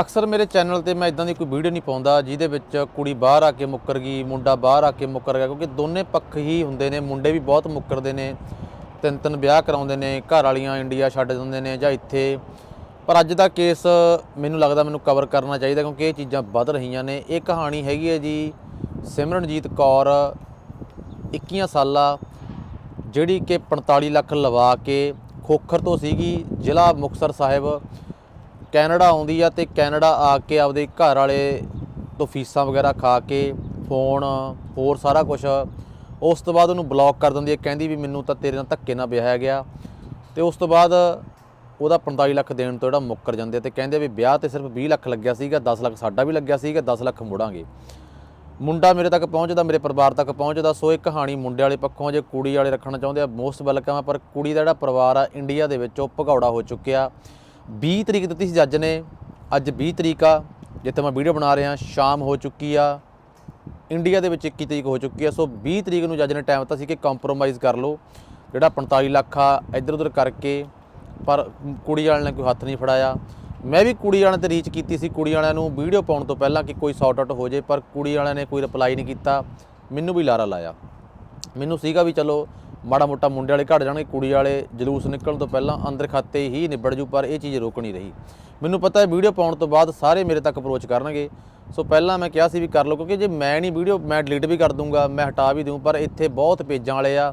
ਅਕਸਰ ਮੇਰੇ ਚੈਨਲ ਤੇ ਮੈਂ ਇਦਾਂ ਦੀ ਕੋਈ ਵੀਡੀਓ ਨਹੀਂ ਪਾਉਂਦਾ ਜਿਹਦੇ ਵਿੱਚ ਕੁੜੀ ਬਾਹਰ ਆ ਕੇ ਮੁੱਕਰ ਗਈ, ਮੁੰਡਾ ਬਾਹਰ ਆ ਕੇ ਮੁੱਕਰ ਗਿਆ, ਕਿਉਂਕਿ ਦੋਨੇ ਪੱਖ ਹੀ ਹੁੰਦੇ ਨੇ, ਮੁੰਡੇ ਵੀ ਬਹੁਤ ਮੁੱਕਰਦੇ ਨੇ ਤਿੰਨ ਤਿੰਨ ਵਿਆਹ ਕਰਾਉਂਦੇ ਨੇ, ਘਰ ਵਾਲੀਆਂ ਇੰਡੀਆ ਛੱਡ ਦਿੰਦੇ ਨੇ ਜਾਂ ਇੱਥੇ। ਪਰ ਅੱਜ ਦਾ ਕੇਸ ਮੈਨੂੰ ਲੱਗਦਾ ਮੈਨੂੰ ਕਵਰ ਕਰਨਾ ਚਾਹੀਦਾ ਕਿਉਂਕਿ ਇਹ ਚੀਜ਼ਾਂ ਵੱਧ ਰਹੀਆਂ ਨੇ। ਇਹ ਕਹਾਣੀ ਹੈਗੀ ਹੈ ਜੀ ਸਿਮਰਨਜੀਤ ਕੌਰ 21 ਸਾਲਾ, ਜਿਹੜੀ ਕਿ 45 ਲੱਖ ਲਵਾ ਕੇ ਖੋਖਰ ਤੋਂ ਸੀਗੀ, ਜ਼ਿਲ੍ਹਾ ਮੁਕਤਸਰ ਸਾਹਿਬ। ਕੈਨੇਡਾ ਆਉਂਦੀ ਆ ਤੇ ਕੈਨੇਡਾ ਆ ਕੇ ਆਪਦੇ ਘਰ ਵਾਲੇ ਤੋਂ ਫੀਸਾਂ ਵਗੈਰਾ ਖਾ ਕੇ, ਫੋਨ, ਹੋਰ ਸਾਰਾ ਕੁਝ ਉਸ ਤੋਂ ਬਾਅਦ ਉਹਨੂੰ ਬਲੌਕ ਕਰ ਦਿੰਦੀ ਹੈ ਕਹਿੰਦੀ ਵੀ ਮੈਨੂੰ ਤਾਂ ਤੇਰੇ ਨਾਲ ਧੱਕੇ ਨਾਲ ਵਿਆਹਿਆ ਗਿਆ। ਤੇ ਉਸ ਤੋਂ ਬਾਅਦ ਉਹਦਾ 45 ਲੱਖ ਦੇਣ ਤੋਂ ਜਿਹੜਾ ਮੁੱਕਰ ਜਾਂਦੇ ਤੇ ਕਹਿੰਦੇ ਵੀ ਵਿਆਹ ਤੇ ਸਿਰਫ 20 ਲੱਖ ਲੱਗਿਆ ਸੀਗਾ 10 ਲੱਖ ਸਾਡਾ ਵੀ ਲੱਗਿਆ ਸੀਗਾ 10 ਲੱਖ ਮੋੜਾਂਗੇ। ਮੁੰਡਾ ਮੇਰੇ ਤੱਕ ਪਹੁੰਚਦਾ, ਮੇਰੇ ਪਰਿਵਾਰ ਤੱਕ ਪਹੁੰਚਦਾ, ਸੋ ਇਹ ਕਹਾਣੀ ਮੁੰਡੇ ਵਾਲੇ ਪੱਖੋਂ ਜੇ ਕੁੜੀ ਵਾਲੇ ਰੱਖਣਾ ਚਾਹੁੰਦੇ ਆ ਮੋਸਟ ਵੈਲਕਮ ਆ, ਪਰ ਕੁੜੀ ਦਾ ਜਿਹੜਾ ਪਰਿਵਾਰ ਆ ਇੰਡੀਆ ਦੇ ਵਿੱਚ ਉਹ ਭਗੌੜਾ ਹੋ ਚੁੱਕਿਆ। 20 ਤਰੀਕ ਦਿੱਤੀ ਸੀ ਜੱਜ ਨੇ। ਅੱਜ 20 ਤਰੀਕ ਆ, ਜਿੱਥੇ ਮੈਂ ਵੀਡੀਓ ਬਣਾ ਰਿਹਾ, ਸ਼ਾਮ ਹੋ ਚੁੱਕੀ ਆ। ਇੰਡੀਆ ਦੇ ਵਿੱਚ 21 ਤਰੀਕ ਹੋ ਚੁੱਕੀ ਆ। ਸੋ 20 ਤਰੀਕ ਨੂੰ ਜੱਜ ਨੇ ਟਾਈਮ ਦਿੱਤਾ ਸੀ ਕਿ ਕੰਪਰੋਮਾਈਜ਼ ਕਰ ਲਓ। ਜਿਹੜਾ 45 ਲੱਖ ਆ ਇੱਧਰ ਉੱਧਰ ਕਰਕੇ, ਪਰ ਕੁੜੀ ਵਾਲਿਆਂ ਨੇ ਕੋਈ ਹੱਥ ਨਹੀਂ ਫੜਾਇਆ। ਮੈਂ ਵੀ ਕੁੜੀ ਵਾਲਿਆਂ ਤੇ ਰੀਚ ਕੀਤੀ ਸੀ। ਕੁੜੀ ਵਾਲਿਆਂ ਨੂੰ ਵੀਡੀਓ ਪਾਉਣ ਤੋਂ ਪਹਿਲਾਂ ਕਿ ਕੋਈ ਸੌਟ ਆਊਟ ਹੋ ਜੇ, ਪਰ ਕੁੜੀ ਵਾਲਿਆਂ ਨੇ ਕੋਈ ਰਿਪਲਾਈ ਨਹੀਂ ਕੀਤਾ। ਮੈਨੂੰ ਵੀ ਲਾਰਾ ਲਾਇਆ। ਮੈਨੂੰ ਸੀਗਾ ਵੀ ਚਲੋ ਮਾੜਾ ਮੋਟਾ ਮੁੰਡੇ ਵਾਲੇ ਘਟ ਜਾਣਗੇ, ਕੁੜੀ ਵਾਲੇ ਜਲੂਸ ਨਿਕਲਣ ਤੋਂ ਪਹਿਲਾਂ ਅੰਦਰ ਖਾਤੇ ਹੀ ਨਿਬੜ ਜੂ, ਪਰ ਇਹ ਚੀਜ਼ ਰੁਕ ਨਹੀਂ ਰਹੀ। ਮੈਨੂੰ ਪਤਾ ਹੈ ਵੀਡੀਓ ਪਾਉਣ ਤੋਂ ਬਾਅਦ ਸਾਰੇ ਮੇਰੇ ਤੱਕ ਅਪਰੋਚ ਕਰਨਗੇ। ਸੋ ਪਹਿਲਾਂ ਮੈਂ ਕਿਹਾ ਸੀ ਵੀ ਕਰ ਲਓ, ਕਿਉਂਕਿ ਜੇ ਮੈਂ ਨਹੀਂ ਵੀਡੀਓ, ਮੈਂ ਡਿਲੀਟ ਵੀ ਕਰ ਦੂੰਗਾ, ਮੈਂ ਹਟਾ ਵੀ ਦੂੰ, ਪਰ ਇੱਥੇ ਬਹੁਤ ਪੇਜਾਂ ਵਾਲੇ ਆ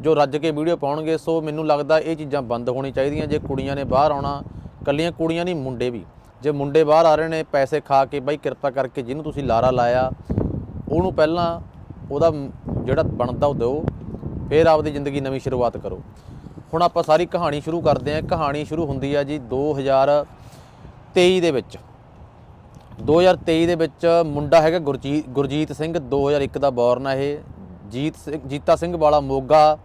ਜੋ ਰੱਜ ਕੇ ਵੀਡੀਓ ਪਾਉਣਗੇ, ਸੋ ਮੈਨੂੰ ਲੱਗਦਾ ਇਹ ਚੀਜ਼ਾਂ ਬੰਦ ਹੋਣੀ ਚਾਹੀਦੀਆਂ, ਜੇ ਕੁੜੀਆਂ ਨੇ ਬਾਹਰ ਆਉਣਾ ਕੱਲੀਆਂ ਕੁੜੀਆਂ ਨਹੀਂ, ਮੁੰਡੇ ਵੀ। ਜੇ ਮੁੰਡੇ ਬਾਹਰ ਆ ਰਹੇ ਨੇ, ਪੈਸੇ ਖਾ ਕੇ ਬਾਈ ਕਿਰਪਾ ਕਰਕੇ ਜਿਹਨੂੰ ਤੁਸੀਂ ਲਾਰਾ ਲਾਇਆ, ਉਹਨੂੰ ਪਹਿਲਾਂ ਉਹਦਾ ਜਿਹੜਾ ਬਣਦਾ ਉਹ ਦਿਓ। ਫਿਰ ਆਪਦੀ ਜ਼ਿੰਦਗੀ ਨਵੀਂ ਸ਼ੁਰੂਆਤ ਕਰੋ। ਹੁਣ ਆਪਾਂ ਸਾਰੀ ਕਹਾਣੀ ਸ਼ੁਰੂ ਕਰਦੇ ਹਾਂ। ਕਹਾਣੀ ਸ਼ੁਰੂ ਹੁੰਦੀ ਆ ਜੀ 2023 ਦੇ ਵਿੱਚ। 2023 ਦੇ ਵਿੱਚ ਮੁੰਡਾ ਹੈਗਾ ਗੁਰਜੀਤ ਗੁਰਜੀਤ ਸਿੰਘ। 2001 ਦਾ ਬੌਰਨ ਆ ਇਹ। ਜੀਤ ਸਿੰਘ ਜੀਤਾ ਸਿੰਘ ਵਾਲਾ ਮੋਗਾ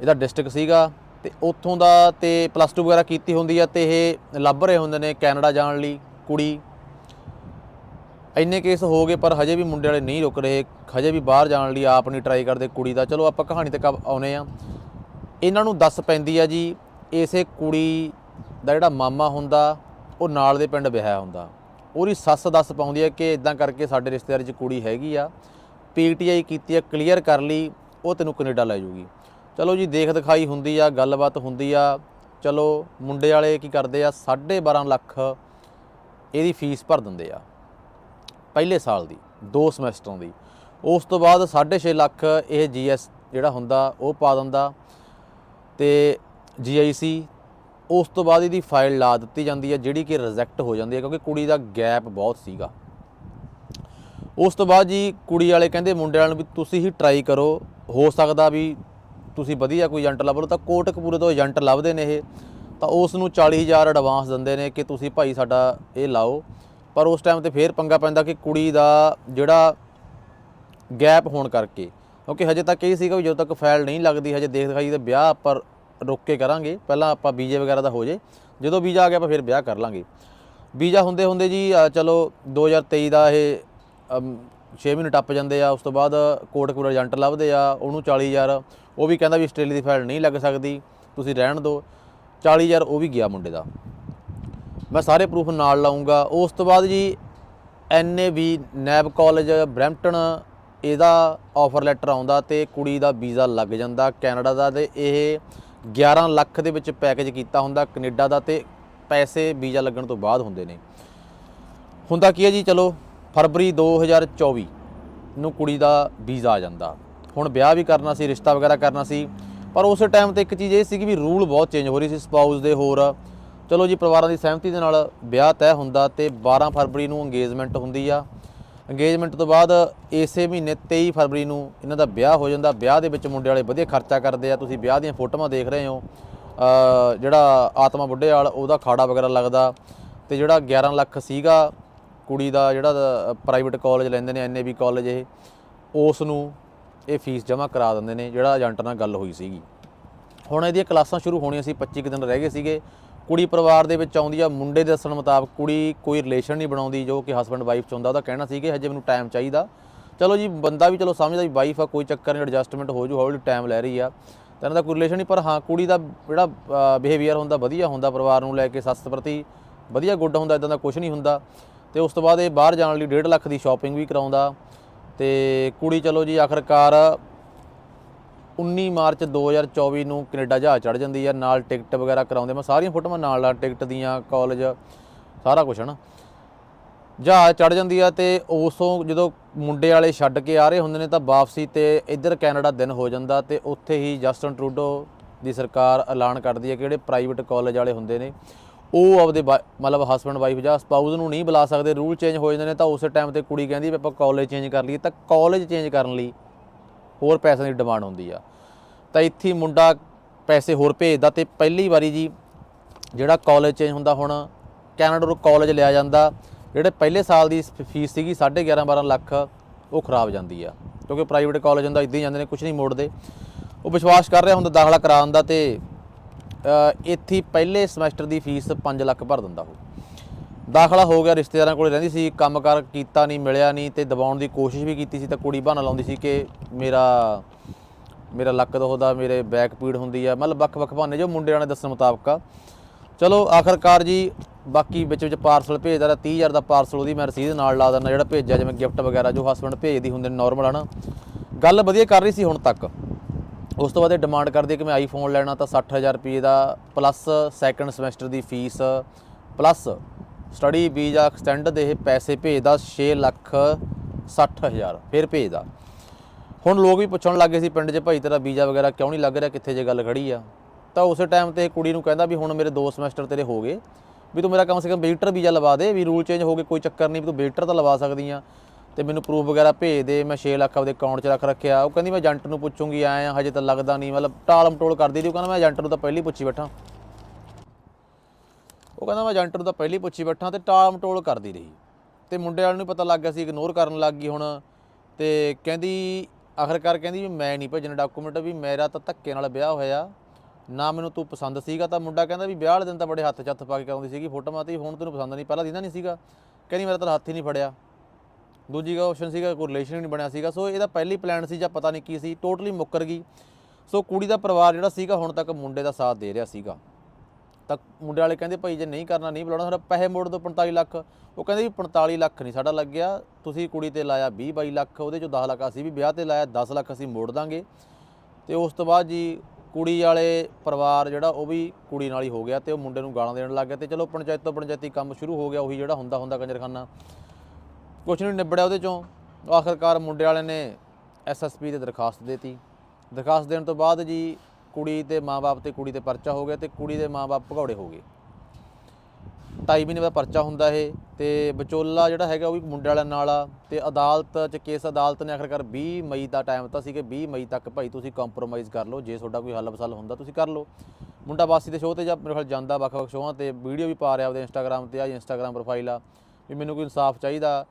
ਇਹਦਾ ਡਿਸਟ੍ਰਿਕਟ ਸੀਗਾ। ਤੇ ਉੱਥੋਂ ਦਾ ਤੇ ਪਲੱਸ 2 ਵਗੈਰਾ ਕੀਤੀ ਹੁੰਦੀ ਆ ਤੇ ਇਹ ਲੱਭ ਰਹੇ ਹੁੰਦੇ ਨੇ ਕੈਨੇਡਾ ਜਾਣ ਲਈ ਕੁੜੀ। ਇੰਨੇ ਕੇਸ ਹੋ ਗਏ, ਪਰ ਹਜੇ ਵੀ ਮੁੰਡੇ ਵਾਲੇ ਨਹੀਂ ਰੁਕ ਰਹੇ। ਹਜੇ ਵੀ ਬਾਹਰ ਜਾਣ ਲਈ ਆਪ ਨਹੀਂ ਟਰਾਈ ਕਰਦੇ ਕੁੜੀ ਦਾ। ਚਲੋ, ਆਪਾਂ ਕਹਾਣੀ ਤੇ ਕਬ ਆਉਨੇ ਆ। ਇਹਨਾਂ ਨੂੰ ਦੱਸ ਪੈਂਦੀ ਆ ਜੀ, ਇਸੇ ਕੁੜੀ ਦਾ ਜਿਹੜਾ ਮਾਮਾ ਹੁੰਦਾ, ਉਹ ਨਾਲ ਦੇ ਪਿੰਡ ਵਿਆਹਿਆ ਹੁੰਦਾ। ਉਹਦੀ ਸੱਸ ਦੱਸ ਪਾਉਂਦੀ ਆ ਕਿ ਇਦਾਂ ਕਰਕੇ ਸਾਡੇ ਰਿਸ਼ਤੇਦਾਰ 'ਚ ਕੁੜੀ ਹੈਗੀ ਆ। ਪੀਟੀਆਈ ਕੀਤੀ ਆ ਕਲੀਅਰ ਕਰ ਲਈ, ਉਹ ਤੈਨੂੰ ਕੈਨੇਡਾ ਲੈ ਜਾਊਗੀ। ਚਲੋ ਜੀ, ਦੇਖ ਦਿਖਾਈ ਹੁੰਦੀ ਆ, ਗੱਲਬਾਤ ਹੁੰਦੀ ਆ। ਚਲੋ, ਮੁੰਡੇ ਵਾਲੇ ਕੀ ਕਰਦੇ ਆ 12.5 ਲੱਖ ਇਹਦੀ ਫੀਸ ਭਰ ਦਿੰਦੇ ਆ। ਪਹਿਲੇ ਸਾਲ ਦੀ, ਦੋ ਸਮੈਸਟਰਾਂ ਦੀ। ਉਸ ਤੋਂ ਬਾਅਦ 6.5 ਲੱਖ ਇਹ ਜੀਐਸ ਜਿਹੜਾ ਹੁੰਦਾ, ਉਹ ਪਾ ਦਿੰਦਾ ਤੇ ਜੀਆਈਸੀ ਉਸ ਤੋਂ ਬਾਅਦ ਇਹਦੀ ਫਾਈਲ ਲਾ ਦਿੱਤੀ ਜਾਂਦੀ ਹੈ, ਜਿਹੜੀ ਕਿ ਰਿਜੈਕਟ ਹੋ ਜਾਂਦੀ ਹੈ, ਕਿਉਂਕਿ ਕੁੜੀ ਦਾ ਗੈਪ ਬਹੁਤ ਸੀਗਾ। ਉਸ ਤੋਂ ਬਾਅਦ ਜੀ ਕੁੜੀ ਵਾਲੇ ਕਹਿੰਦੇ ਮੁੰਡੇ ਵਾਲਿਆਂ ਨੂੰ ਵੀ ਤੁਸੀਂ ਹੀ ਟਰਾਈ ਕਰੋ, ਹੋ ਸਕਦਾ ਵੀ ਤੁਸੀਂ ਵਧੀਆ ਕੋਈ ਏਜੰਟ ਲੱਭ ਲਓ, ਤਾਂ ਕੋਟਕਪੂਰੇ ਤੋਂ ਏਜੰਟ ਲੱਭਦੇ ਨੇ ਇਹ। ਤਾਂ ਉਸ ਨੂੰ 40000 ਐਡਵਾਂਸ ਦਿੰਦੇ ਨੇ ਕਿ ਤੁਸੀਂ ਭਾਈ ਸਾਡਾ ਇਹ ਲਾਓ। ਪਰ ਉਸ ਟਾਈਮ ਤੇ ਫੇਰ ਪੰਗਾ ਪੈਂਦਾ ਕਿ ਕੁੜੀ ਦਾ ਜਿਹੜਾ ਗੈਪ ਹੋਣ ਕਰਕੇ। ਕਿਉਂਕਿ ਹਜੇ ਤੱਕ ਇਹ ਸੀਗਾ ਵੀ ਜਦੋਂ ਤੱਕ ਫਾਈਲ ਨਹੀਂ ਲੱਗਦੀ ਹਜੇ ਦੇਖ ਦਿਖਾਈ ਤੇ ਵਿਆਹ ਆਪਾਂ ਰੁੱਕ ਕੇ ਕਰਾਂਗੇ। ਪਹਿਲਾਂ ਆਪਾਂ ਵੀਜ਼ੇ ਵਗੈਰਾ ਦਾ ਹੋ ਜੇ। ਜਦੋਂ ਵੀਜ਼ਾ ਆ ਗਿਆ ਆਪਾਂ ਫਿਰ ਵਿਆਹ ਕਰ ਲਾਂਗੇ। ਵੀਜ਼ਾ ਹੁੰਦੇ ਹੁੰਦੇ ਜੀ ਅ, ਚਲੋ 2023 ਦਾ ਇਹ 6 ਮਹੀਨੇ ਟੱਪ ਜਾਂਦੇ ਆ। ਉਸ ਤੋਂ ਬਾਅਦ ਕੋਟਕਪੂਰਾ ਏਜੰਟ ਲੱਭਦੇ ਆ ਉਹਨੂੰ 40000 ਉਹ ਵੀ ਕਹਿੰਦਾ ਵੀ ਆਸਟ੍ਰੇਲੀਆ ਦੀ ਫਾਈਲ ਨਹੀਂ ਲੱਗ ਸਕਦੀ ਤੁਸੀਂ ਰਹਿਣ ਦਿਓ। 40000 ਉਹ ਵੀ ਗਿਆ ਮੁੰਡੇ ਦਾ। ਮੈਂ ਸਾਰੇ ਪ੍ਰੂਫ ਨਾਲ ਲਾਉਂਗਾ। ਉਸ ਤੋਂ ਬਾਅਦ ਜੀ ਐਨਏਵੀ ਨੈਬ ਕਾਲਜ, ਬਰੈਂਪਟਨ, ਇਹਦਾ ਆਫਰ ਲੈਟਰ ਆਉਂਦਾ ਤੇ ਕੁੜੀ ਦਾ ਵੀਜ਼ਾ ਲੱਗ ਜਾਂਦਾ ਕੈਨੇਡਾ ਦਾ ਤੇ ਇਹ 11 ਲੱਖ ਦੇ ਵਿੱਚ ਪੈਕੇਜ ਕੀਤਾ ਹੁੰਦਾ ਕੈਨੇਡਾ ਦਾ ਤੇ ਪੈਸੇ ਵੀਜ਼ਾ ਲੱਗਣ ਤੋਂ ਬਾਅਦ ਹੁੰਦੇ ਨੇ। ਹੁੰਦਾ ਕੀ ਹੈ ਜੀ, ਚਲੋ, ਫਰਵਰੀ 2024 ਨੂੰ ਕੁੜੀ ਦਾ ਵੀਜ਼ਾ ਆ ਜਾਂਦਾ। ਹੁਣ ਵਿਆਹ ਵੀ ਕਰਨਾ ਸੀ, ਰਿਸ਼ਤਾ ਵਗੈਰਾ ਕਰਨਾ ਸੀ, ਪਰ ਉਸੇ ਟਾਈਮ ਤੇ ਇੱਕ ਚੀਜ਼ ਇਹ ਸੀ ਕਿ ਵੀ ਰੂਲ ਬਹੁਤ ਚੇਂਜ ਹੋ ਰਹੀ ਸੀ ਸਪਾਊਸ ਦੇ ਹੋਰ। ਚਲੋ ਜੀ, ਪਰਿਵਾਰਾਂ ਦੀ ਸਹਿਮਤੀ ਦੇ ਨਾਲ ਵਿਆਹ ਤੈਅ ਹੁੰਦਾ ਤੇ 12 ਫਰਵਰੀ ਨੂੰ ਅੰਗੇਜਮੈਂਟ ਹੁੰਦੀ ਆ। ਅੰਗੇਜਮੈਂਟ ਤੋਂ ਬਾਅਦ ਇਸੇ ਮਹੀਨੇ 23 ਫਰਵਰੀ ਨੂੰ ਇਹਨਾਂ ਦਾ ਵਿਆਹ ਹੋ ਜਾਂਦਾ। ਵਿਆਹ ਦੇ ਵਿੱਚ ਮੁੰਡੇ ਵਾਲੇ ਵਧੀਆ ਖਰਚਾ ਕਰਦੇ ਆ। ਤੁਸੀਂ ਵਿਆਹ ਦੀਆਂ ਫੋਟੋਆਂ ਦੇਖ ਰਹੇ ਹੋ। ਜਿਹੜਾ ਆਤਮਾ ਬੁੱਢੇ ਵਾਲ, ਉਹਦਾ ਖਾੜਾ ਵਗੈਰਾ ਲੱਗਦਾ ਤੇ ਜਿਹੜਾ 11 ਲੱਖ ਸੀਗਾ ਕੁੜੀ ਦਾ, ਜਿਹੜਾ ਪ੍ਰਾਈਵੇਟ ਕਾਲਜ ਲੈਂਦੇ ਨੇ ਐਨਏਬੀ ਕਾਲਜ ਇਹ, ਉਸ ਨੂੰ ਇਹ ਫੀਸ ਜਮ੍ਹਾਂ ਕਰਾ ਦਿੰਦੇ ਨੇ, ਜਿਹੜਾ ਏਜੰਟ ਨਾਲ ਗੱਲ ਹੋਈ ਸੀਗੀ। ਹੁਣ ਇਹਦੀਆਂ ਕਲਾਸਾਂ ਸ਼ੁਰੂ ਹੋਣੀਆਂ ਸੀ 25 ਕੁ ਦਿਨ ਰਹਿ ਗਏ ਸੀਗੇ। ਕੁੜੀ ਪਰਿਵਾਰ ਦੇ ਵਿੱਚ ਆਉਂਦੀ ਆ, ਮੁੰਡੇ ਦੇ ਦੱਸਣ ਮੁਤਾਬਕ ਕੁੜੀ ਕੋਈ ਰਿਲੇਸ਼ਨ ਨਹੀਂ ਬਣਾਉਂਦੀ, ਜੋ ਕਿ ਹਸਬੰਡ ਵਾਈਫ ਚ ਹੁੰਦਾ, ਉਹਦਾ ਕਹਿਣਾ ਸੀ ਕਿ ਹਜੇ ਮੈਨੂੰ ਟਾਈਮ ਚਾਹੀਦਾ। ਚਲੋ ਜੀ, ਬੰਦਾ ਵੀ ਚਲੋ ਸਮਝਦਾ ਵੀ ਵਾਈਫ ਆ, ਕੋਈ ਚੱਕਰ ਨਹੀਂ ਐਡਜਸਟਮੈਂਟ ਹੋ ਜੂ ਹੌਲੀ ਟਾਈਮ ਲੈ ਰਹੀ ਆ। ਤਾਂ ਇਹਨਾਂ ਦਾ ਕੋਈ ਰਿਲੇਸ਼ਨ ਨਹੀਂ, ਪਰ ਹਾਂ, ਕੁੜੀ ਦਾ ਜਿਹੜਾ ਬਿਹੇਵੀਅਰ ਹੁੰਦਾ, ਵਧੀਆ ਹੁੰਦਾ ਪਰਿਵਾਰ ਨੂੰ ਲੈ ਕੇ, ਸੱਸ ਪ੍ਰਤੀ ਵਧੀਆ ਗੁੱਡ ਹੁੰਦਾ ਇਦਾਂ ਦਾ ਕੁਝ ਨਹੀਂ ਹੁੰਦਾ। ਤੇ ਉਸ ਤੋਂ ਬਾਅਦ ਇਹ ਬਾਹਰ ਜਾਣ ਲਈ 1.5 ਲੱਖ ਦੀ ਸ਼ਾਪਿੰਗ ਵੀ ਕਰਾਉਂਦਾ। ਤੇ ਕੁੜੀ ਚਲੋ ਜੀ, ਆਖਰਕਾਰ 19 ਮਾਰਚ 2024 ਨੂੰ ਕੈਨੇਡਾ ਜਹਾਜ਼ ਚੜ ਜਾਂਦੀ ਹੈ ਨਾਲ ਟਿਕਟ ਵਗੈਰਾ ਕਰਾਉਂਦੇ ਮੈਂ ਸਾਰੀਆਂ ਫੋਟੋਆਂ ਨਾਲ ਨਾਲ ਟਿਕਟ ਦੀਆਂ, ਕਾਲਜ, ਸਾਰਾ ਕੁਝ ਹਨਾ? ਜਹਾਜ਼ ਚੜ ਜਾਂਦੀ ਆ ਤੇ ਉਸੋਂ ਜਦੋਂ ਮੁੰਡੇ ਵਾਲੇ ਛੱਡ ਕੇ ਆ ਰਹੇ ਹੁੰਦੇ ਨੇ ਤਾਂ ਵਾਪਸੀ ਤੇ ਇੱਧਰ ਕੈਨੇਡਾ ਦਿਨ ਹੋ ਜਾਂਦਾ ਤੇ ਉੱਥੇ ਹੀ ਜਸਟਨ ਟਰੂਡੋ ਦੀ ਸਰਕਾਰ ਐਲਾਨ ਕਰਦੀ ਹੈ ਕਿ ਜਿਹੜੇ ਪ੍ਰਾਈਵੇਟ ਕਾਲਜ ਵਾਲੇ ਹੁੰਦੇ ਨੇ, ਉਹ ਆਪਦੇ ਵਾ- ਮਤਲਬ ਹਸਬੰਡ ਵਾਈਫ ਜਾਂ ਸਪਾਊਸ ਨੂੰ ਨਹੀਂ ਬੁਲਾ ਸਕਦੇ ਰੂਲ ਚੇਂਜ ਹੋ ਜਾਂਦੇ ਨੇ ਤਾਂ ਉਸੇ ਟਾਈਮ ਤੇ ਕੁੜੀ ਕਹਿੰਦੀ ਵੀ ਆਪਾਂ ਕਾਲਜ ਚੇਂਜ ਕਰ ਲਈਏ। ਤਾਂ ਕਾਲਜ ਚੇਂਜ ਕਰਨ ਲਈ ਹੋਰ ਪੈਸਿਆਂ ਦੀ ਡਿਮਾਂਡ ਹੁੰਦੀ ਆ। ਤਾਂ ਇੱਥੇ ਮੁੰਡਾ ਪੈਸੇ ਹੋਰ ਭੇਜਦਾ ਤੇ ਪਹਿਲੀ ਵਾਰੀ ਜੀ ਜਿਹੜਾ ਕਾਲਜ ਚੇਂਜ ਹੁੰਦਾ ਹੁਣ, ਕੈਨੇਡਾ ਤੋਂ ਕਾਲਜ ਲਿਆ ਜਾਂਦਾ, ਜਿਹੜੇ ਪਹਿਲੇ ਸਾਲ ਦੀ ਫੀਸ ਸੀਗੀ 11.5 12 ਲੱਖ, ਉਹ ਖਰਾਬ ਜਾਂਦੀ ਆ। ਕਿਉਂਕਿ ਪ੍ਰਾਈਵੇਟ ਕਾਲਜ ਹੁੰਦਾ, ਇਦਾਂ ਹੀ ਜਾਂਦੇ ਨੇ ਕੁਝ ਨਹੀਂ ਮੋੜਦੇ। ਉਹ ਵਿਸ਼ਵਾਸ ਕਰ ਰਿਹਾ ਹੁੰਦਾ ਦਾਖਲਾ ਕਰਾਉਣ ਦਾ ਤੇ ਇੱਥੇ ਪਹਿਲੇ ਸਮੈਸਟਰ ਦੀ ਫੀਸ 5 ਲੱਖ ਭਰ ਦਿੰਦਾ ਉਹ। ਦਾਖਲਾ ਹੋ ਗਿਆ, ਰਿਸ਼ਤੇਦਾਰਾਂ ਕੋਲੇ ਰਹਿੰਦੀ ਸੀ, ਕੰਮਕਾਰ ਕੀਤਾ ਨਹੀਂ, ਮਿਲਿਆ ਨਹੀਂ ਤੇ ਦਬਾਉਣ ਦੀ ਕੋਸ਼ਿਸ਼ ਵੀ ਕੀਤੀ ਸੀ ਤਾਂ ਕੁੜੀ ਬਹਾਨਾ ਲਾਉਂਦੀ ਸੀ ਕਿ ਮੇਰਾ ਮੇਰਾ ਲੱਕ ਦੁਖਦਾ, ਮੇਰੇ ਬੈਕ ਪੀੜ ਹੁੰਦੀ ਆ, ਮਤਲਬ ਵੱਖ-ਵੱਖ ਬਹਾਨੇ ਜੋ ਮੁੰਡਿਆਂ ਨੇ ਦੱਸਣ ਮੁਤਾਬਕ ਆ। ਚਲੋ, ਆਖਰਕਾਰ ਜੀ, ਬਾਕੀ ਵਿੱਚ ਵਿੱਚ ਪਾਰਸਲ ਭੇਜਦਾ ਰਿਹਾ 30000 ਦਾ ਪਾਰਸਲ ਉਹਦੀ ਮੈਂ ਰਸੀਦ ਨਾਲ ਲਾ ਦਿੰਦਾ, ਜਿਹੜਾ ਭੇਜਿਆ, ਜਿਵੇਂ ਗਿਫਟ ਵਗੈਰਾ ਜੋ ਹਸਬੰਡ ਭੇਜਦੀ ਹੁੰਦੇ ਨੇ ਨਾਰਮਲ ਹਨਾ ਗੱਲ ਵਧੀਆ ਕਰ ਰਹੀ ਸੀ ਹੁਣ ਤੱਕ। ਉਸ ਤੋਂ ਬਾਅਦ ਇਹ ਡਿਮਾਂਡ ਕਰਦੀ ਕਿ ਮੈਂ ਆਈਫੋਨ ਲੈਣਾ ਤਾਂ 60000 ਰੁਪਏ ਦਾ ਪਲੱਸ ਸੈਕੰਡ ਸਮੈਸਟਰ ਦੀ fees plus study visa extend ਦੇ ਇਹ ਪੈਸੇ ਭੇਜਦਾ 6 ਲੱਖ 60000 ਫਿਰ ਭੇਜਦਾ। ਹੁਣ ਲੋਕ ਵੀ ਪੁੱਛਣ ਲੱਗੇ ਸੀ ਪਿੰਡ 'ਚ, ਭਾਈ ਤੇਰਾ ਵੀਜ਼ਾ ਵਗੈਰਾ ਕਿਉਂ ਨਹੀਂ ਲੱਗ ਰਿਹਾ? ਕਿੱਥੇ ਜੇ ਗੱਲ ਖੜੀ ਆ? ਤਾਂ ਉਸੇ ਟਾਈਮ ਤੇ ਕੁੜੀ ਨੂੰ ਕਹਿੰਦਾ ਵੀ, ਹੁਣ ਮੇਰੇ ਦੋ ਸਮੈਸਟਰ ਤੇਰੇ ਹੋ ਗਏ। ਵੀ ਤੂੰ ਮੇਰਾ ਕਮ ਸੇ ਕਮ ਵਿਜ਼ਿਟਰ ਵੀਜ਼ਾ ਲਵਾ ਦੇ, ਵੀ ਰੂਲ ਚੇਂਜ ਹੋ ਗਏ ਕੋਈ ਚੱਕਰ ਨਹੀਂ ਵੀ ਤੂੰ ਵਿਜ਼ਿਟਰ ਤਾਂ ਲਵਾ ਸਕਦੀ ਆ। ਤੇ ਮੈਨੂੰ ਪ੍ਰੂਫ ਵਗੈਰਾ ਭੇਜ ਦੇ, ਮੈਂ 6 ਲੱਖ ਆਪਦੇ ਅਕਾਊਂਟ 'ਚ ਰੱਖ ਰੱਖਿਆ। ਉਹ ਕਹਿੰਦੀ, ਮੈਂ ਏਜੰਟ ਨੂੰ ਪੁੱਛੂੰਗੀ, ਆਏ ਹਜੇ ਤਾਂ ਲੱਗਦਾ ਨਹੀਂ। ਮਤਲਬ ਟਾਲ ਮਟੋਲ ਕਰਦੀ ਰਹੀ। ਉਹ ਕਹਿੰਦਾ, ਮੈਂ ਏਜੰਟ ਨੂੰ ਤਾਂ ਪਹਿਲੀ ਪੁੱਛੀ ਬੈਠਾ। ਉਹ ਕਹਿੰਦਾ ਮੈਂ ਏਜੰਟ ਨੂੰ ਤਾਂ ਪਹਿਲੀ ਪੁੱਛੀ ਬੈਠਾ ਤੇ ਟਾਲ ਮਟੋਲ ਕਰਦੀ ਰਹੀ। ਤੇ ਮੁੰਡੇ ਵਾਲੇ ਨੂੰ ਪਤਾ ਲੱਗ ਗਿਆ ਸੀ ਇਗਨੋਰ ਕਰਨ ਲੱਗ ਗਈ ਹੁਣ। ਤੇ ਕਹਿੰਦੀ, ਆਖਰਕਾਰ ਕਹਿੰਦੀ ਵੀ ਮੈਂ ਨਹੀਂ ਭੇਜਣਾ ਡਾਕੂਮੈਂਟ ਵੀ ਮੇਰਾ ਤਾਂ ਧੱਕੇ ਨਾਲ ਵਿਆਹ ਹੋਇਆ। ਨਾ ਮੈਨੂੰ ਤੂੰ ਪਸੰਦ ਸੀਗਾ ਤਾਂ ਮੁੰਡਾ ਕਹਿੰਦਾ ਵੀ ਵਿਆਹ ਵਾਲੇ ਦਿਨ ਤਾਂ ਬੜੇ ਹੱਥ 'ਚ ਪਾ ਕੇ ਕਰਾਉਂਦੀ ਸੀਗੀ ਫੋਟੋਆਂ ਤੇ ਹੁਣ ਤੈਨੂੰ ਪਸੰਦ ਨਹੀਂ, ਪਹਿਲਾਂ ਦਿੰਦਾ ਨਹੀਂ ਸੀਗਾ। ਕਹਿੰਦੀ ਮੇਰਾ ਤਾਂ ਹੱਥ ਹੀ ਨਹੀਂ ਫੜਿਆ। ਦੂਜੀ ਦਾ ਆਪਸ਼ਨ ਸੀਗਾ, ਕੋਈ ਰਿਲੇਸ਼ਨ ਨਹੀਂ ਬਣਿਆ ਸੀਗਾ। ਸੋ ਇਹਦਾ ਪਹਿਲੀ ਪਲਾਨ ਸੀ ਜਾਂ ਪਤਾ ਨਹੀਂ ਕੀ ਸੀ ਟੋਟਲੀ ਮੁੱਕਰ ਗਈ। ਸੋ ਕੁੜੀ ਦਾ ਪਰਿਵਾਰ ਜਿਹੜਾ ਸੀਗਾ ਹੁਣ ਤੱਕ ਮੁੰਡੇ ਦਾ ਸਾਥ ਦੇ ਰਿਹਾ ਸੀਗਾ। ਤਾਂ ਮੁੰਡੇ ਵਾਲੇ ਕਹਿੰਦੇ ਭਾਈ ਜੇ ਨਹੀਂ ਕਰਨਾ, ਨਹੀਂ ਬੁਲਾਉਣਾ, ਸਾਡਾ ਪੈਸੇ ਮੋੜ ਦਿਓ 45 ਲੱਖ। ਉਹ ਕਹਿੰਦੇ ਵੀ 45 ਲੱਖ ਨਹੀਂ, ਸਾਡਾ ਲੱਗਿਆ ਤੁਸੀਂ ਕੁੜੀ ਤੇ ਲਾਇਆ 20 22 ਲੱਖ, ਉਹਦੇ ਚੋਂ 10 ਲੱਖ ਅਸੀਂ ਵੀ ਵਿਆਹ ਤੇ ਲਾਇਆ 10 ਲੱਖ ਅਸੀਂ ਮੋੜ ਦਾਂਗੇ। ਤੇ ਉਸ ਤੋਂ ਬਾਅਦ ਜੀ ਕੁੜੀ ਵਾਲੇ ਪਰਿਵਾਰ ਜਿਹੜਾ, ਉਹ ਵੀ ਕੁੜੀ ਨਾਲ ਹੀ ਹੋ ਗਿਆ ਤੇ ਉਹ ਮੁੰਡੇ ਨੂੰ ਗਾਲਾਂ ਦੇਣ ਲੱਗ ਗਿਆ ਤੇ ਚਲੋ ਪੰਚਾਇਤ ਤੋਂ ਪੰਚਾਇਤੀ ਕੰਮ ਸ਼ੁਰੂ ਹੋ ਗਿਆ, ਉਹੀ ਜਿਹੜਾ ਹੁੰਦਾ ਹੁੰਦਾ ਕੰਜਰਖਾਨਾ। ਕੁਛ ਨਹੀਂ ਨਿਬੜਿਆ ਉਹਦੇ ਚੋਂ। ਆਖਰਕਾਰ ਮੁੰਡੇ ਵਾਲੇ ਨੇ ਐਸਐਸਪੀ ਤੇ ਦਰਖਾਸਤ ਦੇਤੀ। ਦਰਖਾਸਤ ਦੇਣ ਤੋਂ ਬਾਅਦ ਜੀ ਕੁੜੀ ਤੇ ਮਾਪੇ ਤੇ ਕੁੜੀ ਤੇ ਪਰਚਾ ਹੋ ਗਿਆ ਤੇ ਕੁੜੀ ਦੇ ਮਾਪੇ ਭਗੌੜੇ ਹੋ ਗਏ। ਢਾਈ ਮਹੀਨੇ ਦਾ ਪਰਚਾ ਹੁੰਦਾ ਇਹ ਤੇ ਵਿਚੋਲਾ ਜਿਹੜਾ ਹੈਗਾ ਉਹ ਵੀ ਮੁੰਡੇ ਵਾਲਿਆਂ ਨਾਲ ਆ ਤੇ ਅਦਾਲਤ ਚ ਕੇਸ ਅਦਾਲਤ ਨੇ ਆਖਰਕਾਰ 20 ਮਈ ਦਾ ਟਾਈਮ ਦਿੱਤਾ ਸੀ ਕਿ 20 ਮਈ ਤੱਕ ਭਾਈ ਤੁਸੀਂ ਕੰਪਰੋਮਾਈਜ਼ ਕਰ ਲਓ, ਜੇ ਤੁਹਾਡਾ ਕੋਈ ਹੱਲ ਵਸਲ ਹੁੰਦਾ ਤੁਸੀਂ ਕਰ ਲਓ। ਮੁੰਡਾ ਬਾਸੀ ਦੇ ਸ਼ੋਅ ਤੇ ਜਾਂ ਮੇਰੇ ਖਿਆਲ ਜਾਂਦਾ ਵੱਖ-ਵੱਖ ਸ਼ੋਅਾਂ ਤੇ ਵੀਡੀਓ ਵੀ ਪਾ ਰਿਹਾ ਆਪਦੇ ਇੰਸਟਾਗ੍ਰam ਤੇ ਆ ਇੰਸਟਾਗ੍ਰam ਪ੍ਰੋਫਾਈਲ ਆ ਵੀ ਮੈਨੂੰ ਕੋਈ ਇਨਸਾਫ ਚਾਹੀਦਾ।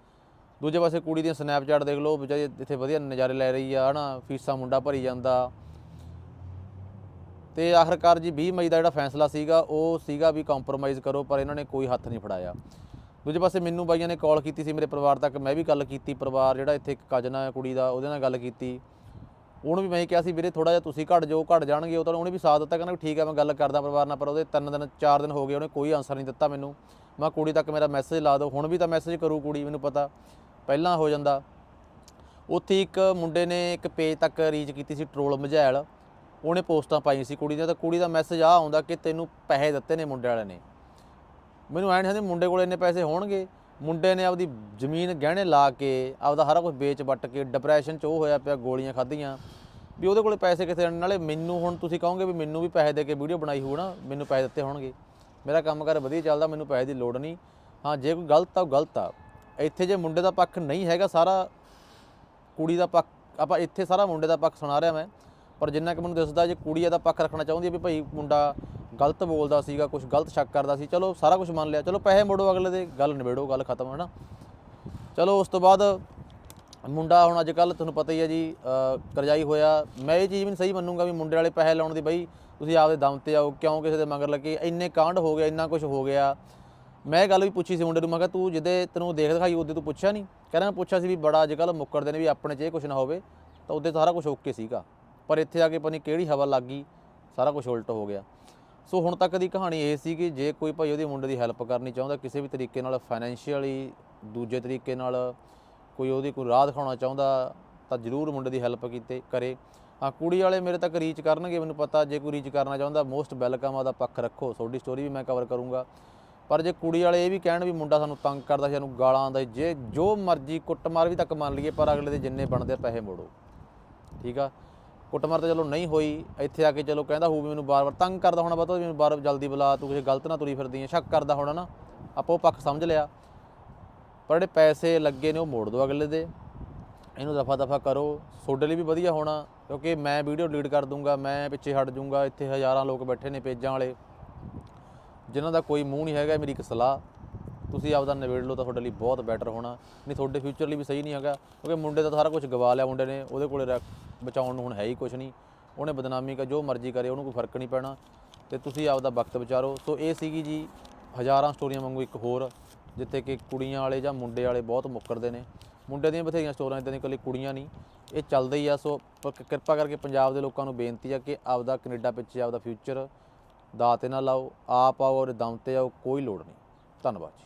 ਦੂਜੇ ਪਾਸੇ ਕੁੜੀ ਦੀਆਂ ਸਨੈਪਚੈਟ ਦੇਖ ਲਓ, ਵਿਚਾਰੀ ਇੱਥੇ ਵਧੀਆ ਨਜ਼ਾਰੇ ਲੈ ਰਹੀ ਆ, ਹਨਾ, ਫੀਸਾਂ ਮੁੰਡਾ ਭਰੀ ਜਾਂਦਾ। ਤੇ ਆਖਰਕਾਰ ਜੀ 20 ਮਈ ਦਾ ਜਿਹੜਾ ਫੈਸਲਾ ਸੀਗਾ, ਉਹ ਸੀਗਾ ਵੀ ਕੰਪਰੋਮਾਈਜ਼ ਕਰੋ, ਪਰ ਇਹਨਾਂ ਨੇ ਕੋਈ ਹੱਥ ਨਹੀਂ ਫੜਾਇਆ। ਦੂਜੇ ਪਾਸੇ ਮੈਨੂੰ ਬਾਈਆਂ ਨੇ ਕਾਲ ਕੀਤੀ ਸੀ ਮੇਰੇ ਪਰਿਵਾਰ ਤੱਕ, ਮੈਂ ਵੀ ਗੱਲ ਕੀਤੀ, ਪਰਿਵਾਰ ਜਿਹੜਾ ਇੱਥੇ ਇੱਕ ਕਜਨ ਆ, ਕੁੜੀ ਦਾ, ਉਹਦੇ ਨਾਲ ਗੱਲ ਕੀਤੀ। ਉਹਨੂੰ ਵੀ ਮੈਂ ਕਿਹਾ ਸੀ, ਵੀਰੇ ਥੋੜਾ ਜਿਹਾ ਤੁਸੀਂ ਘਟ ਜਾਓ, ਘਟ ਜਾਣਗੇ। ਉਹ ਤਾਂ ਉਹਨੇ ਵੀ ਸਾਥ ਦਿੱਤਾ, ਕਹਿੰਦਾ ਵੀ ਠੀਕ ਹੈ ਮੈਂ ਗੱਲ ਕਰਦਾ ਪਰਿਵਾਰ ਨਾਲ, ਪਰ ਉਹਦੇ ਤਿੰਨ ਦਿਨ, ਚਾਰ ਦਿਨ ਹੋ ਗਏ, ਉਹਨੇ ਕੋਈ ਆਨਸਰ ਨਹੀਂ ਦਿੱਤਾ ਮੈਨੂੰ। ਮੈਂ ਕੁੜੀ ਤੱਕ ਮੇਰਾ ਮੈਸੇਜ ਲਾ ਦਿਓ, ਹੁਣ ਵੀ ਤਾਂ ਮੈਸੇਜ ਕਰੂ ਕੁੜੀ, ਮੈਨੂੰ ਪਤਾ, ਪਹਿਲਾਂ ਹੋ ਜਾਂਦਾ। ਉੱਥੇ ਇੱਕ ਮੁੰਡੇ ਨੇ ਇੱਕ ਪੇਜ ਤੱਕ ਰੀਚ ਕੀਤੀ ਸੀ ਟ੍ਰੋਲ ਮਝੈਲ। ਉਹਨੇ ਪੋਸਟਾਂ ਪਾਈਆਂ ਸੀ ਕੁੜੀ ਦੀਆਂ ਤਾਂ ਕੁੜੀ ਦਾ ਮੈਸੇਜ ਆ ਆਉਂਦਾ ਕਿ ਤੈਨੂੰ ਪੈਸੇ ਦਿੱਤੇ ਨੇ ਮੁੰਡੇ ਵਾਲੇ ਨੇ। ਮੈਨੂੰ ਐਂ ਨਹੀਂ ਸਮਝ ਮੁੰਡੇ ਕੋਲ ਇੰਨੇ ਪੈਸੇ ਹੋਣਗੇ। ਮੁੰਡੇ ਨੇ ਆਪਦੀ ਜ਼ਮੀਨ ਗਹਿਣੇ ਲਾ ਕੇ, ਆਪਦਾ ਸਾਰਾ ਕੁਝ ਵੇਚ ਵੱਟ ਕੇ ਡਿਪਰੈਸ਼ਨ 'ਚ ਉਹ ਹੋਇਆ ਪਿਆ, ਗੋਲੀਆਂ ਖਾਧੀਆਂ। ਵੀ ਉਹਦੇ ਕੋਲੇ ਪੈਸੇ ਕਿੱਥੇ ਆਉਣ ਨਾਲੇ ਮੈਨੂੰ ਹੁਣ ਤੁਸੀਂ ਕਹੋਗੇ ਵੀ ਮੈਨੂੰ ਵੀ ਪੈਸੇ ਦੇ ਕੇ ਵੀਡੀਓ ਬਣਾਈ ਹੋਊ ਨਾ, ਮੈਨੂੰ ਪੈਸੇ ਦਿੱਤੇ ਹੋਣਗੇ। ਮੇਰਾ ਕੰਮ ਕਰ ਵਧੀਆ ਚੱਲਦਾ, ਮੈਨੂੰ ਪੈਸੇ ਦੀ ਲੋੜ ਨਹੀਂ। ਹਾਂ, ਜੇ ਕੋਈ ਗਲਤ ਆ, ਉਹ ਗਲਤ ਆ। ਇੱਥੇ ਜੇ ਮੁੰਡੇ ਦਾ ਪੱਖ ਨਹੀਂ ਹੈਗਾ ਸਾਰਾ, ਕੁੜੀ ਦਾ ਪੱਖ, ਆਪਾਂ ਇੱਥੇ ਸਾਰਾ ਮੁੰਡੇ ਦਾ ਪੱਖ ਸੁਣਾ ਰਿਹਾ ਮੈਂ। ਪਰ ਜਿੰਨਾ ਕਿ ਮੈਨੂੰ ਦਿਸਦਾ ਜੇ ਕੁੜੀ ਦਾ ਪੱਖ ਰੱਖਣਾ ਚਾਹੁੰਦੀ ਹੈ ਵੀ ਭਾਈ ਮੁੰਡਾ ਗਲਤ ਬੋਲਦਾ ਸੀਗਾ ਕੁਝ ਗਲਤ ਸ਼ੱਕ ਕਰਦਾ ਸੀ। ਚਲੋ, ਸਾਰਾ ਕੁਝ ਮੰਨ ਲਿਆ। ਚਲੋ, ਪੈਸੇ ਮੋੜੋ ਅਗਲੇ ਦੇ, ਗੱਲ ਨਿਬੇੜੋ, ਗੱਲ ਖਤਮ ਹੈ ਨਾ ਚਲੋ, ਉਸ ਤੋਂ ਬਾਅਦ ਮੁੰਡਾ ਹੁਣ ਅੱਜ ਕੱਲ ਤੁਹਾਨੂੰ ਪਤਾ ਹੀ ਹੈ ਜੀ ਕਰਜ਼ਾਈ ਹੋਇਆ। ਮੈਂ ਇਹ ਚੀਜ਼ ਵੀ ਨਹੀਂ ਸਹੀ ਮੰਨੂਗਾ ਵੀ ਮੁੰਡੇ ਵਾਲੇ ਪੈਸੇ ਲਾਉਣ ਦੀ ਬਈ ਤੁਸੀਂ ਆਪਦੇ ਦਮ ਤੇ ਆਓ, ਕਿਉਂ ਕਿਸੇ ਦੇ ਮਗਰ ਲੱਗੇ? ਇੰਨੇ ਕਾਂਡ ਹੋ ਗਿਆ ਇੰਨਾ ਕੁਝ ਹੋ ਗਿਆ। ਮੈਂ ਇਹ ਗੱਲ ਵੀ ਪੁੱਛੀ ਸੀ ਮੁੰਡੇ ਨੂੰ, ਮੈਂ ਕਿਹਾ ਤੂੰ ਜਿਹਦੇ ਤੈਨੂੰ ਦੇਖ ਦਿਖਾਈ, ਉਹਦੇ ਤੂੰ ਪੁੱਛਿਆ ਨਹੀਂ ਕਹਿੰਦਾ ਮੈਂ ਪੁੱਛਿਆ ਸੀ ਵੀ ਬੜਾ ਅੱਜ ਕੱਲ ਮੁੱਕਰਦੇ ਨੇ ਵੀ ਆਪਣੇ 'ਚ ਇਹ ਕੁਝ ਨਾ ਹੋਵੇ, ਤਾਂ ਉਹਦੇ ਸਾਰਾ ਕੁਝ ਓਕੇ ਸੀਗਾ। ਪਰ ਇੱਥੇ ਆ ਕੇ ਪਤਾ ਨਹੀਂ ਕਿਹੜੀ ਹਵਾ ਲੱਗ ਗਈ, ਸਾਰਾ ਕੁਝ ਉਲਟ ਹੋ ਗਿਆ। ਸੋ ਹੁਣ ਤੱਕ ਦੀ ਕਹਾਣੀ ਇਹ ਸੀ ਕਿ ਜੇ ਕੋਈ ਭਾਈ ਉਹਦੀ ਮੁੰਡੇ ਦੀ ਹੈਲਪ ਕਰਨੀ ਚਾਹੁੰਦਾ, ਕਿਸੇ ਵੀ ਤਰੀਕੇ ਨਾਲ ਫਾਈਨੈਂਸ਼ੀਅਲੀ ਦੂਜੇ ਤਰੀਕੇ ਨਾਲ, ਕੋਈ ਉਹਦੀ ਕੋਈ ਰਾਹ ਦਿਖਾਉਣਾ ਚਾਹੁੰਦਾ, ਤਾਂ ਜ਼ਰੂਰ ਮੁੰਡੇ ਦੀ ਹੈਲਪ ਕੀਤੇ, ਕਰੇ। ਹਾਂ, ਕੁੜੀ ਵਾਲੇ ਮੇਰੇ ਤੱਕ ਰੀਚ ਕਰਨਗੇ, ਮੈਨੂੰ ਪਤਾ, ਜੇ ਕੋਈ ਰੀਚ ਕਰਨਾ ਚਾਹੁੰਦਾ ਮੋਸਟ ਵੈਲਕਮ ਆਦਾ ਪੱਖ ਰੱਖੋ। ਤੁਹਾਡੀ ਸਟੋਰੀ ਵੀ ਮੈਂ ਕਵਰ ਕਰੂੰਗਾ। ਪਰ ਜੇ ਕੁੜੀ ਵਾਲੇ ਇਹ ਵੀ ਕਹਿਣ ਵੀ ਮੁੰਡਾ ਸਾਨੂੰ ਤੰਗ ਕਰਦਾ ਸੀ, ਸਾਨੂੰ ਗਾਲਾਂ ਆਉਂਦਾ ਜੇ ਜੋ ਮਰਜ਼ੀ ਕੁੱਟਮਾਰ ਵੀ ਤੱਕ ਮੰਨ ਲਈਏ, ਪਰ ਅਗਲੇ ਦੇ ਜਿੰਨੇ ਬਣਦੇ ਆ, ਪੈਸੇ ਮੋੜੋ। ਠੀਕ ਆ? ਕੁੱਟਮਾਰ ਤਾਂ ਚਲੋ ਨਹੀਂ ਹੋਈ। ਇੱਥੇ ਆ ਕੇ ਚਲੋ ਕਹਿੰਦਾ ਹੋਊ ਵੀ ਮੈਨੂੰ ਬਾਰ-ਬਾਰ ਤੰਗ ਕਰਦਾ ਹੋਣਾ, ਪਤਾ ਵੀ ਮੈਨੂੰ ਬਾਰ ਜਲਦੀ ਬੁਲਾ, ਤੂੰ ਕਿਸੇ ਗਲਤ ਨਾ ਤੁਰੀ ਫਿਰਦੀ ਆ, ਸ਼ੱਕ ਕਰਦਾ ਹੋਣਾ ਨਾ। ਆਪਾਂ ਉਹ ਪੱਖ ਸਮਝ ਲਿਆ। ਪਰ ਜਿਹੜੇ ਪੈਸੇ ਲੱਗੇ ਨੇ ਉਹ ਮੋੜ ਦਿਓ ਅਗਲੇ ਦੇ। ਇਹਨੂੰ ਦਫਾ ਦਫਾ ਕਰੋ। ਤੁਹਾਡੇ ਲਈ ਵੀ ਵਧੀਆ ਹੋਣਾ, ਕਿਉਂਕਿ ਮੈਂ ਵੀਡੀਓ ਡਿਲੀਟ ਕਰ ਦੂੰਗਾ, ਮੈਂ ਪਿੱਛੇ ਹਟ ਜਾਊਂਗਾ ਇੱਥੇ ਹਜ਼ਾਰਾਂ ਲੋਕ ਬੈਠੇ ਨੇ ਪੇਜਾਂ ਵਾਲੇ। ਜਿਨ੍ਹਾਂ ਦਾ ਕੋਈ ਮੂੰਹ ਨਹੀਂ ਹੈਗਾ ਮੇਰੀ ਇੱਕ ਸਲਾਹ। ਤੁਸੀਂ ਆਪਦਾ ਨਿਬੇੜ ਲਓ ਤਾਂ ਤੁਹਾਡੇ ਲਈ ਬਹੁਤ ਬੈਟਰ ਹੋਣਾ। ਨਹੀਂ, ਤੁਹਾਡੇ ਫਿਊਚਰ ਲਈ ਵੀ ਸਹੀ ਨਹੀਂ ਹੈਗਾ, ਕਿਉਂਕਿ ਮੁੰਡੇ ਦਾ ਸਾਰਾ ਕੁਝ ਗਵਾ ਲਿਆ ਮੁੰਡੇ ਨੇ, ਉਹਦੇ ਕੋਲੇ ਰਹਿ- ਬਚਾਉਣ ਨੂੰ ਹੁਣ ਹੈ ਹੀ ਕੁਝ ਨਹੀਂ। ਉਹਨੇ ਬਦਨਾਮੀ ਕਾ ਜੋ ਮਰਜ਼ੀ ਕਰੇ, ਉਹਨੂੰ ਕੋਈ ਫ਼ਰਕ ਨਹੀਂ ਪੈਣਾ। ਤੇ ਤੁਸੀਂ ਆਪਦਾ ਵਕਤ ਵਿਚਾਰੋ। ਸੋ ਇਹ ਸੀਗੀ ਜੀ, ਹਜ਼ਾਰਾਂ ਸਟੋਰੀਆਂ ਵਾਂਗੂ ਇੱਕ ਹੋਰ, ਜਿੱਥੇ ਕਿ ਕੁੜੀਆਂ ਵਾਲੇ ਜਾਂ ਮੁੰਡੇ ਵਾਲੇ ਬਹੁਤ ਮੁੱਕਰਦੇ ਨੇ। ਮੁੰਡੇ ਦੀਆਂ ਬਥੇਰੀਆਂ ਸਟੋਰੀਆਂ ਇਦਾਂ ਦੀਆਂ ਇਕੱਲੀ ਕੁੜੀਆਂ ਨਹੀਂ। ਇਹ ਚੱਲਦਾ ਹੀ ਆ, ਸੋ ਕਿਰਪਾ ਕਰਕੇ ਪੰਜਾਬ ਦੇ ਲੋਕਾਂ ਨੂੰ ਬੇਨਤੀ ਆ ਕਿ ਆਪਦਾ ਕੈਨੇਡਾ ਪਿੱਛੇ ਆਪਦਾ ਫਿਊਚਰ ਦਾਅ ਤੇ ਨਾ ਲਾਓ। ਆਪ ਆਓ ਔਰ ਦਮ ਤੇ ਆਓ, ਕੋਈ ਲੋੜ ਨਹੀਂ। ਧੰਨਵਾਦ ਜੀ।